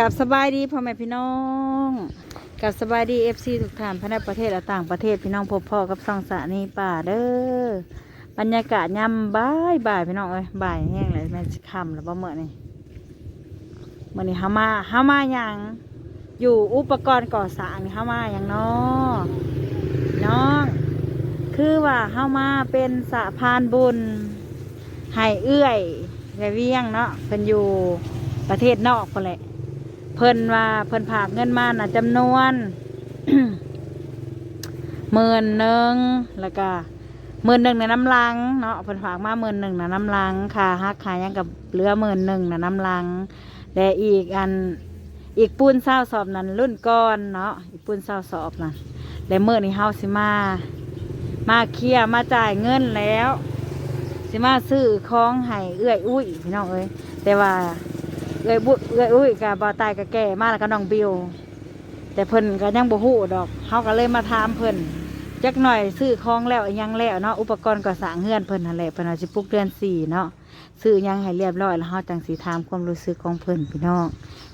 กับสบายดีพ่อแม่พี่น้องกับสบายดีเอฟซีทุกท่านภายในประเทศและต่างประเทศพี่น้องพบพ่อกับซองสานี่ป่าเด้อบรรยากาศยามบ่ายบ่ายพี่น้องเอ้ยบ่ายแห้งเลยแม่นสิคำแล้วบ่เมื่อนี่เมื่อนี้เฮามาฮามาอย่างอยู่อุปกรณ์ก่อสร้างนี่ฮามาอย่างน้อน้อง คือว่าฮามาเป็นสะพานบุญให้เอื้อยแม่เวียงเนาะเพิ่นอยู่ประเทศนอกพุ่นแหละ เพิ่นว่าเพิ่นผากเงินมาน่ะจำนวนหมื่นหนึ่งแล้วก็หมื่นหนึ่งในน้ำลังเนาะเพิ่นฝากมาหมื่นหนึ่งในะน้ำลังค่าฮักค่าหยังกับเหลือหมื่นหนึ่งในะน้ำลังและอีกอันอีกปูนเศร้าสอบนั้นรุ่นก้อนเนาะอีกปูนเศร้าสอบนั้นและเมื่อนี้เฮาสิมา มาเคลียมาจ่ายเงินแล้ว สิมาซื้อของให้เอื้อยอุ้ยพี่น้องเอ้ยแต่ว่า เอ้ยบุเอ้ยอุ้ยกับบาตายกับแก่มาแล้วก็น้องบิว แต่เพิ่นก็ยังบ่ฮู้ดอกเฮาก็เลยมาถามเพิ่นจักหน่อยซื้อของแล้วอิหยังแล้วเนาะอุปกรณ์ก่อสร้างเฮือนเพิ่นนั่นแหละเพิ่นเอาสิปลูกเดือนสี่เนาะซื้ออิหยังให้เรียบร้อยแล้วเฮาจังสิถามความรู้สึกของเพิ่นพี่น้อง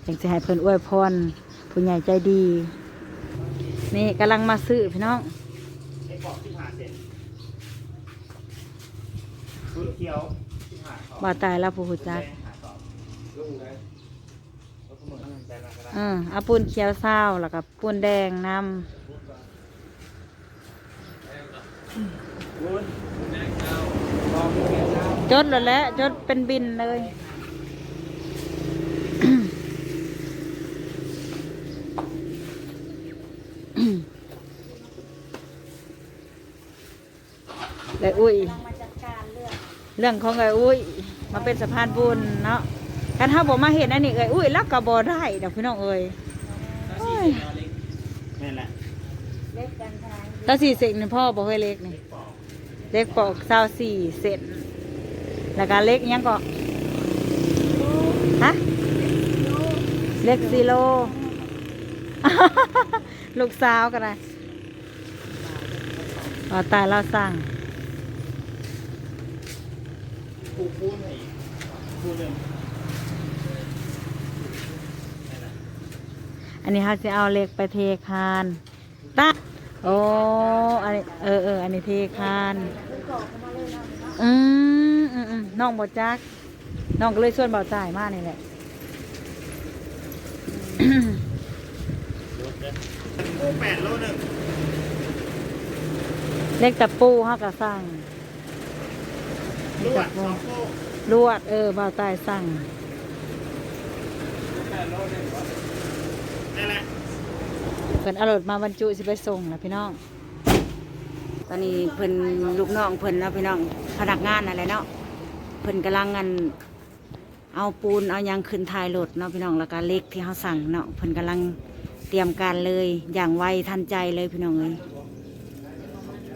จังสิให้เพิ่นอวยพรผู้ใหญ่ใจดี นี่กำลังมาซื้อพี่น้องไอ้ปอกที่ผ่าเสร็จชุดเขียวที่ผ่าสอบบ่ตายแล้วผู้ฮู้จัก แดงผ่าส อาเออเอาปูนเขียวเศร้าแล้วก็ปูนแดงนำวุ้นแดงเก้าบอกเขียวเก้าจดแล้วแหละจดเป็นบินเลยเลยอุ้ย เรื่องของไอ้อุ้ย มาเป็นสะพานบุญเนาะ กันถ้าบอกมาเห็นอันนี้เอ้ยอุ้ยแล้วก็บอได้ดอกพี่น้องเอ้ยโอ้ยนั่นแหละถ้าสี่เซนนี่พ่อบอกให้เล็กนี่ปอกเล็กปอกเศร้าสี่เซนแล้วก็เล็กอิหยังก็ฮะเล็กซีโลลูกสาวก็ได้อ๋อตายเราสั่งปูปูนให้อีกปูหนึ่งนั่นแหละ อันนี้เขาจะเอาเล็กไปเทคานตาโอ้อันนี้เออเอออันนี้เทคานอืมอืมอืมน้องบอจักน้องก็เลยส่วนเบาจ่ายมากนี่แหละรถเลยปูแปดโลหนึ่งเล็กตะปูเขาก็สั่งลวดสองโลลวด เออเบาตายสั่งแปดโลหนึ่ง นั่นแหละเพิ่นเอารถมาบรรจุสิไปส่งนะพี่น้อง ตอนนี้เพิ่นลูกน้องเพิ่นเนาะพี่น้องพนักงานอะไรเนาะเพิ่นกำลังงันเอาปูนเอายังขึ้นท้ายรถเนาะพี่น้องแล้วก็เล็กที่เขาสั่งเนาะเพิ่นกำลังเตรียมการเลยอย่างไวทันใจเลยพี่น้องเอ้ย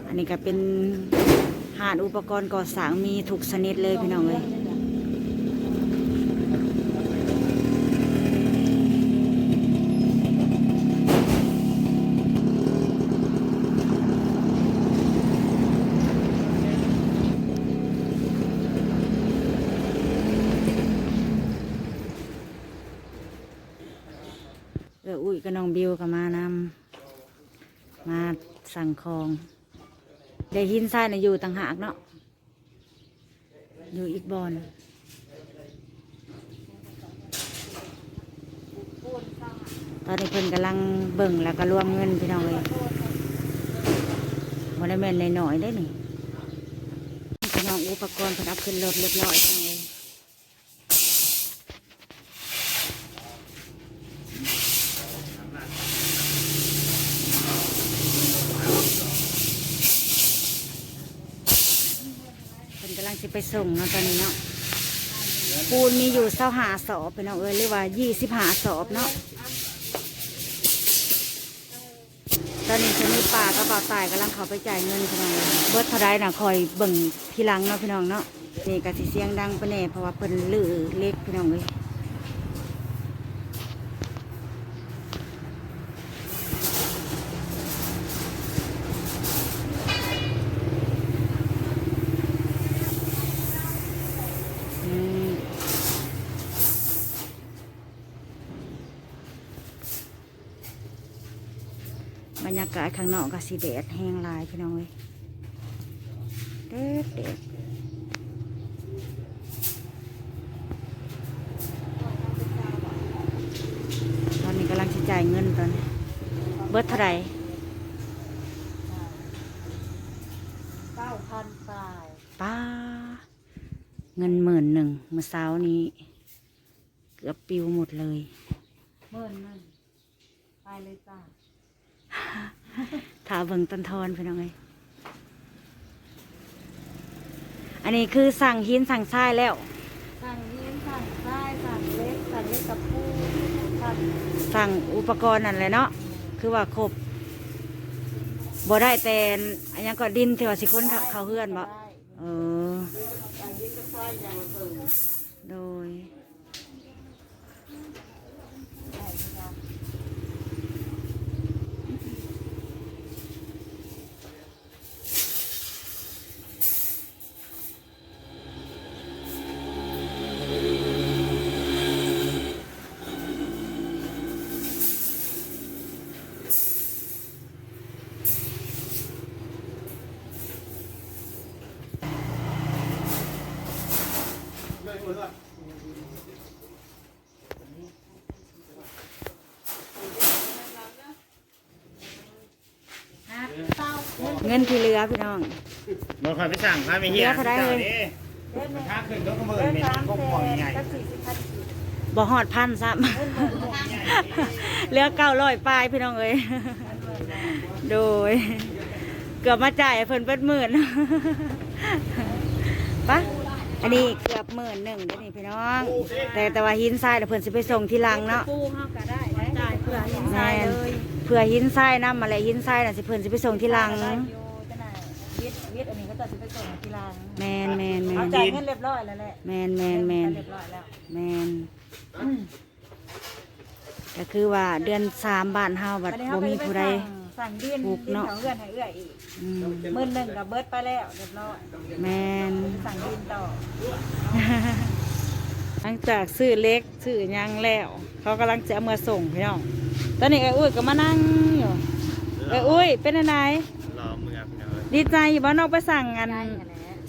อันนี้ก็เป็นหาดอุปกรณ์ก่อสร้างมีทุกชนิดเลยพี่น้องเอ้ย ออุ้ยกับน้องบิวก็มานำมาสั่งของได้หินทรายนะอยู่ต่างหากเนาะอยู่อีกบอนตอนนี้เพิ่นกำลังเบิ่งแล้วก็รวมเงินพี่น้องเลยวันนี้แม่นหน่อยได้อนี่พี่น้องอุปกรณ์เพิ่นเอาขึ้นรถเรียบร้อยพี่น้องเลย เพิ่นกำลังจะ ไปส่งเนาะตอนนี้เนาะปูนมีอยู่เส้าหาสอบเป็นเอาเอ้ยเรียกว่ายี่สิบหาสอบเนาะตอนนี้ฉันมีป่ากระเป๋าตายกำลังเขาไปจ่ายเงินพี่น้องเบิดเท่าไรนะคอยเบิ่งทีหลังเนาะพี่น้องเนาะนี่กะสิเสียงดังปะแน่เพราะว่าเพิ่นลือเล็กพี่น้องเลยอืม ยากาศข้างน อกก็สีแดดแห้งลายพี่น้องเอ้ยเด็ดเด็ดตอนนี้กำลังจะจ่ายเงินตอนนี้เบิดเท่าไหร่เก้าพันปลายป้า เงินหมื่นหนึ่งเมื่อเช้านี้ เกือบปิวหมดเลยหมื่นหนึ่งไปเลยจ้า ถาเบิ่งตันทอนพี่น้องไงอันนี้คือสั่งหินสั่งทรายแล้ว สั่งเลี้ยงสั่งได้สั่งเล็กสั่งเล็กกับผู้สั่งสั่งอุปกรณ์นั่นแหละเนาะคือว่าครบบ่ได้แต่อันยังก็ดินที่ว่าสิคนเขาเขาเฮือนบ่ได้เออสั่งเลี้ยงกับไส้ยางมาเปิดโดย เงินที่เหลือพี่น้องบางคนไปสั่งพาไปเฮียเดี๋ยวเขาได้เลยเล่นถ้าขึ้นก็กระเบิดเล่นเนี่ยสามก็แสปล่อยนใหญ่กับสี่สิบพันสี่บ่หอดพันซ้ำ เหลือเก้าร้อยปลายพี่น้องเอ้ย โดย เกือบมาจ่ายให้เพิ่นเปิดหมื่น ปะอันนี้เกือบ หมื่นหนึ่งเด้อนี่พี่น้อง แต่แต่ว่าหินทรายเดี๋ยวเพิ่นสิไปส่งที่ลังเนาะ ปูเฮาก็ได้ได้จ่ายเพื่อหินทแม่รายนเลยเพื่อหินทรายนำมาแล้วหินทรายน่ะสิเพิ่นสิไปส่งที่ลัง ได้อยู่จะไหนวิทย์วิทย์อันนี้ก็จะไปส่งที่ร้านแมนแมนแมเอานจ่ายเงินเรียบร้อยแล้วแหละแมนแมนแมนเรียบร้อยแล้วแมนก็คือว่าเดือนสามบ้านเฮาบัดบ่มีผู้ใด สั่งดินปลูกดินเนาะ ของเอื้อนให้เอื้ออีกอืมหมื่นหนึ่งกับเบิร์ดไปแล้วเรียบร้อยแมน สั่งดินต่อหลังจากซื้อเล็กซื้อหยังแล้ว เขากำลังจะเอามาส่งพี่น้องตอนนี้ไอ้อุ้ยก็มานั่งอยู่ไอ้อุ้ยเป็นอะไรรอเมืองพี่น้องดีใจอยู่บ้านนอกไปสั่งอัน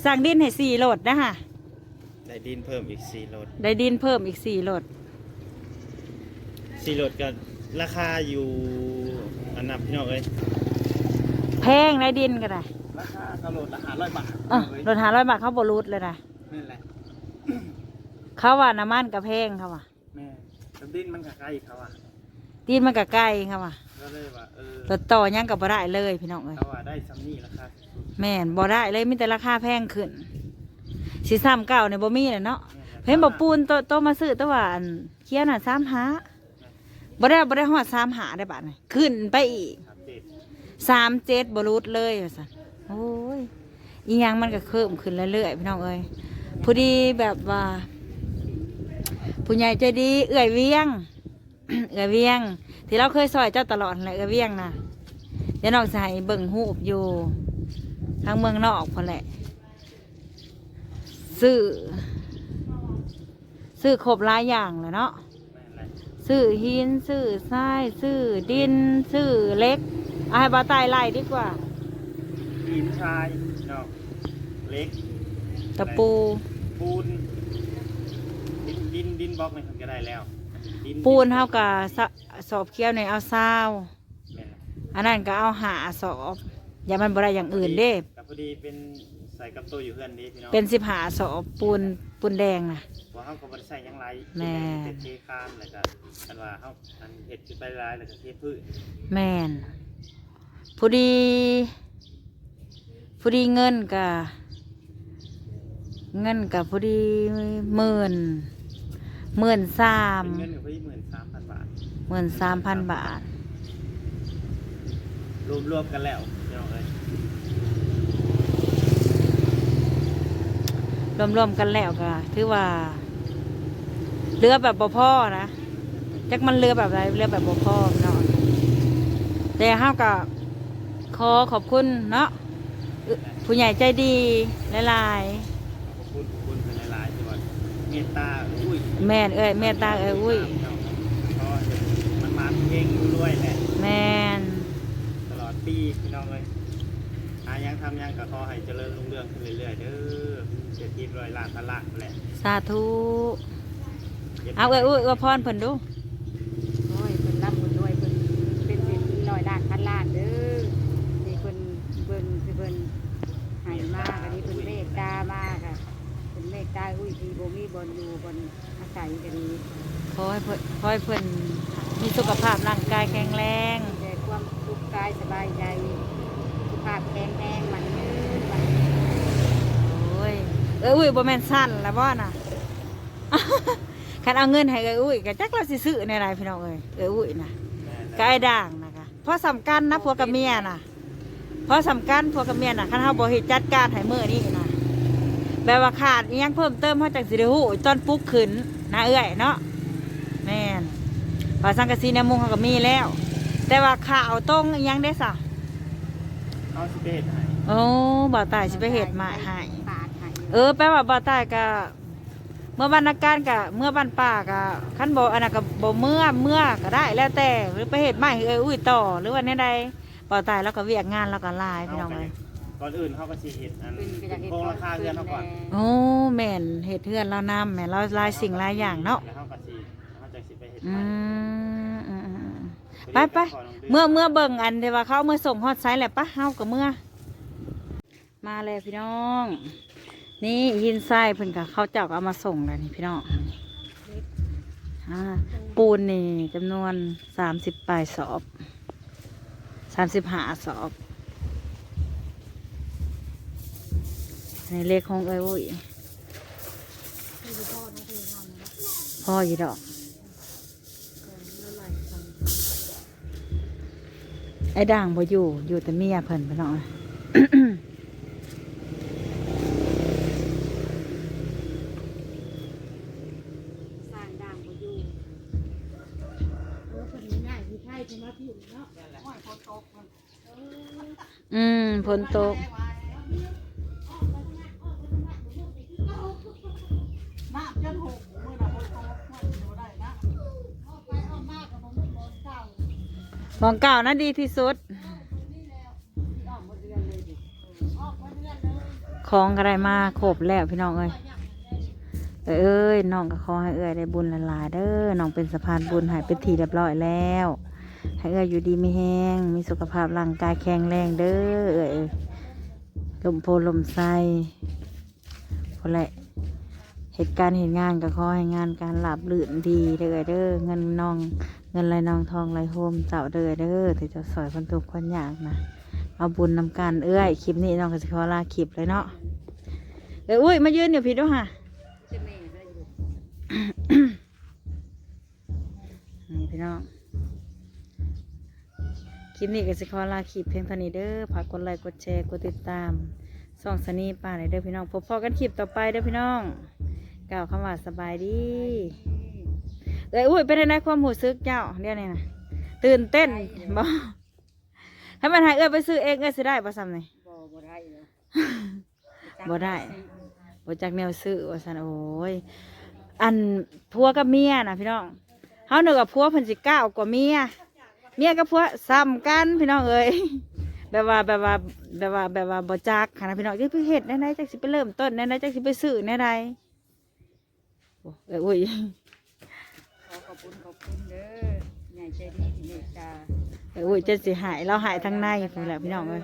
สั่งดินให้สี่โหลดนะคะได้ดินเพิ่มอีกสี่รถได้ดินเพิ่มอีกสี่โหลดสี่รถก็ราคาอยู่ อันนับพี่น้องเอ้ยแพงได้ดินก็ได้ราคากระโดดละห้าร้อยบาทอะรถหาร้อยบาทเขาบรูดเลยนะนั่นแหละเขาว่าน้ำมันกับแพงเขาว่าแม่แต่ดินมันก็ใกล้เขาอะดินมันกับใกล้เขาว่าก็เลยว่าเออรถต่อยังกับบ่ได้เลยพี่น้องเอ้ยเขาว่าได้ซัมนี่ราคาสุดแม่นบ่ได้เลยมีแต่ราคาแพงขึ้นสีซ้ำเก่าเนี่ยบ่มีเลยเนาะๆเห็นบอกปูนโตโตมาซื้อแตัวาอันเคี้ยวน่ะสามหา บ่ได้บ่ได้ฮอดสามหาได้บาทนี่ขึ้นไปอีกสามเจ็ดบรูดเลยว่าซั่นโอ้ยอีหยังมันก็เพิ่มขึ้นเรื่อยๆพี่น้องเอ้ยพอดีแบบว่าผู้ใหญ่ใจดี เอื่อยเวียง เอื่อยเวียง ที่เราเคยซอยเจ้าตลอดแหละเอื่อยเวียงนะเดี๋ยวน้องให้เบิ่งหูอยู่ทางเมืองนอกพอแหละซื้อซื้อครบหลายอย่างเลยเนาะ ซื้อหินซื้อทรายซื้อดินซื้อเหล็กเอาให้บาตายไล่ดีกว่าดินทรายเนาะเล็กตะปูปูนดินดินดินบล็อกนี่ทำก็ได้แล้วดิปูนเท่ากับสะสอบเคี้ยวในเอาซาวแม่นแหละอันนั้นก็เอาหาสอบ อย่ามันบ่ได้อย่างอื่นเด้ กับพอดีเป็นใส่กับตัวอยู่เพื่อนดีพี่น้องเป็นสิบหาสอบปูน ปูนแดงนะ ว่าเขาก็บริใส่หยังไรแม่ เป็นเทคานแล้วก็อันว่าเขาอันเห็ดขึ้นไปหลายแล้วก็เทพืชแมนพอดีพอดีเงินกับเงินกับพอดีหมื่นหมื่นสามเป็นเงินอยู่ที่หมื่นสามพันบาท หมื่นสามพันบาท รวมรวมกันแล้วพี่น้องเอ้ย รวมๆกันแล้วก็ถือว่าเรือแบบบ่พ่อนะจักมันเรือแบบไรเรือแบบบ่พ่อเนาะแต่เฮาก็ขอขอบคุณเนาะอึผู้ใหญ่ใจดีหลายขอบคุณขอบคุณเป็นหลายๆที่ว่าเมตตาอุ้ยๆแม่นเอ้ยแม่ตาเอ้ยอุ้ยเพราะมันมาเพลงรวยๆแหละแม่นตลอดองเลยหายังทำยังก็ขอให้เจริญรุ่งเรืองขึ้นเรื่อยๆเด้อ เศรษฐกิจร้อยล้านพันล้านแหละสาธุเอาเอ้ยอุ้ยอวยพรเพิ่นดูโอ้ยเพิ่นร่ำเพิ่นรวยเพิ่นเป็นเศรษฐีร้อยล้านพันล้านเด้อที่เพิ่นเบิ่งที่เพิ่นให้มากอันนี้เพิ่นเมตตามากอะเพิ่นเมตตาอุ้ยที่บ่มีบ่อนอยู่บ่อนอาศัยก็ดีขอให้เพิ่นขอให้เพิ่นมีสุขภาพร่างกายแข็งแรง แต่ความสุขกายสบายใจสุขภาพแข็งแรงมันยืนมันโอ้ย เอ้ยอุ้ยบ่แม่นสั้นแล้วบ่น่ะคันเอาเงินให้เอ้ยอุ้ยก็จักเราสิซื้อในไรพี่น้องเอ้ยเอ้ยอุ้ยน่ะก็ไอ้ด่างนะคะเพราะสำคัญนะผัวกับเมียน่ะเพราะสำคัญผัวกับเมียน่ะคันเฮาบ่เฮ็ดจัดการให้มื้อนี้น่ะแบบว่าขาดอิหยังเพิ่มเติมเฮาจังสิได้ฮู้ตอนปลุกขึ้นนะเอ้ยเนาะแม่นว่าสังกะสีในมุงเขาก็มีแล้ว แต่ว่าข่าวตรงอิหยังได้ซะเอาสิไปเฮ็ดให้โอ้บ่าวตายสิไปเฮ็ดมาให้ปาดให้ เออแปลว่าบ่ตายก็เมื่อวันอาการก็เมื่อวันป่าก็คันบ่อันนั้นก็บ่เมื่อเมื่อก็ได้แล้วแต่หรือไปเฮ็ดใหม่เอ้ยอุ้ยต่อหรือว่าแนวใดบ่ตายแล้วก็เวียกงานแล้วก็ลายพี่น้องเอ้ยก่อนอื่นเขาก็สิเฮ็ดอันขึ้นไปจากเป็นเฮ็ดโครงราคาเรือนเขาก่อนโอ้แม่นเฮ็ดเฮือนเรานำแม่นเราหลายสิ่งหลายอย่างเนาะแล้วเขาก็สิเขาจะสิไปเฮ็ดอืใหม่มอืมอืมอืมไปไปเมื่อเมื่อเบิ่งอันที่ว่าเขาเอามื่อส่งฮอดไซส์แหละปะเฮากับเมื่อ มาเลยพี่น้อง นี่หินทรายเพิ่นกับเขาเจ้าก็เอามาส่งแล้วนี่พี่น้องอ่าปูนนี่จำนวนสามสิบปลายสอบสามสิบห้าสอบอันเลขของเอ้ยโอ้ยพ่ออยู่ดอกไอ้ด่างบ่อยู่อยู่แต่เมียเพิ่นพี่น้อง สร้างด่างบ่อยู่เออเพิ่นง่ายที่ไทยเพิ่นมาผิวเนาะโอ้ยฝนตกมัน อืมฝนตก น้ำจนหกมื้อน่ะฝนตกมันบ่ได้นะออกไปออกมาก็บ่มีบ่เก่า ของเก่านะดีที่สุด ออกหมดเดือนเล ยดิออกหมดเดือนเลยของอะไรมาครบแล้วพี่น้องเอ้ยเอ้ยน้องก็ขอให้เอ้ยได้บุญละลายๆเด้อน้องเป็นสะพานบุญหายเป็นทีเรียบร้อยแล้ว ให้เอ้ยอยู่ดีไม่แห้ง มีสุขภาพร่างกายแข็งแรงเด้อเอ้ยเอ้ยลมโพลมไส้พอแหละเหตุการณ์เหตุงานก็ขอให้งานการหลับลื่นดีเด้อเอ้ยเด้อเงินน้อง เงินไหลนองทองไหลโฮมเจ้าเด้อเด้อที่จะสอยคนทุกข์คนยากนะเอาบุญนำกันเอ้ยคลิปนี้น้องก็จะขอลาคลิปเลยเนาะเอ้ยอุ้ยมายืนเดี๋ยวพี่ด้วยค่ะจะแม่ได้อยู่นี่พี่น้อง คลิปนี้ก็จะขอลาคลิปเพียงเท่านี้เด้อฝากกดไลค์กดแชร์กดติดตามส่องสนีป่าเลยเด้อพี่น้องพบพอกันคลิปต่อไปเด้อพี่น้องกล่าวคำว่าสบายดีเอ้ยอุ้ยเป็นไงความหูซึกเจ้าเดี๋ยวนี้นะตื่นเต้นบ่ถ้ามันใหายเอ้ยไปซื้อเองเอ้ยสิได้ปะซ้ำนี่บ่บ่ได้เลยบ่ได้บจากแนวซื้อว่าสันโอ้ยอันพัวกับเมียนะพี่น้องเฮาเนึกว่าพัวเพิ่นสิก้าวกว่าเมีย เมียกับพัวซ้ำกันพี่น้องเอ้ยแบบว่าแบบว่าแบบว่าแบบว่าบ่จักค่ะนะพี่น้องจักไปเฮ็ดแนวใดจักสิไปเริ่มต้นแนวใดจักสิไปซื้อแนวใดโอ้เอ้ยอุ้ยขอขอบคุณขอบคุณเด้อใหญ่ใจดีที่เมตตาเอ้ยอุ้ยจะสิหายเราหายทั้งในพุ่นแหละพี่น้องเอ้ย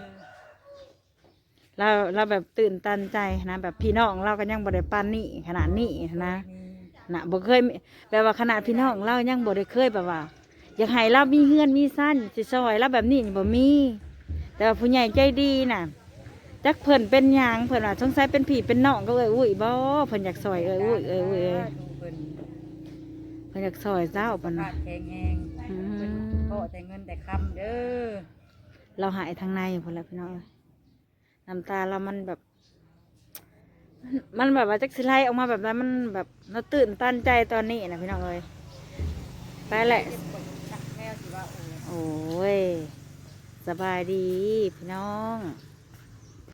เราเราแบบตื่นตันใจนะแบบพี่น้องเราก็ยังบ่ได้ปานนี้ขนาดนี้นะนะบ่เคยแบบว่าขนาดพี่น้องเรายังบ่ได้เคยแบบว่า อยากให้เรามีเฮือนมีสั้นสิซอยเราแบบนี้นี่บ่มี แต่ว่าผู้ใหญ่ใจดีน่ะจักเพิ่นเป็นหยังเพิ่นว่าสงสัยเป็นผีเป็นน้องก็เอ้ยอุ้ยบ่เพิ่นอยากซอยเอ้ยอุ้ยเอ้ยอุ้ยเอ้ยเพิ่นเพิ่นอยากซอยเจ้าสุขปานภาน่ะพแข็งแรงอืเพิ่นมขอแต่เงินแต่คำเด้อเราหายทางในพุ่นแหละพี่น้องเอ้ยน้ำตาเรามันแบบ มันแบบว่าจักสิไลออกมาแบบนั้นมันแบบเราตื่นตันใจตอนนี้นะพี่น้องเอ้ยไปแหละแม่สิว่าโอ้ โอ้ย สบายดี พี่น้อง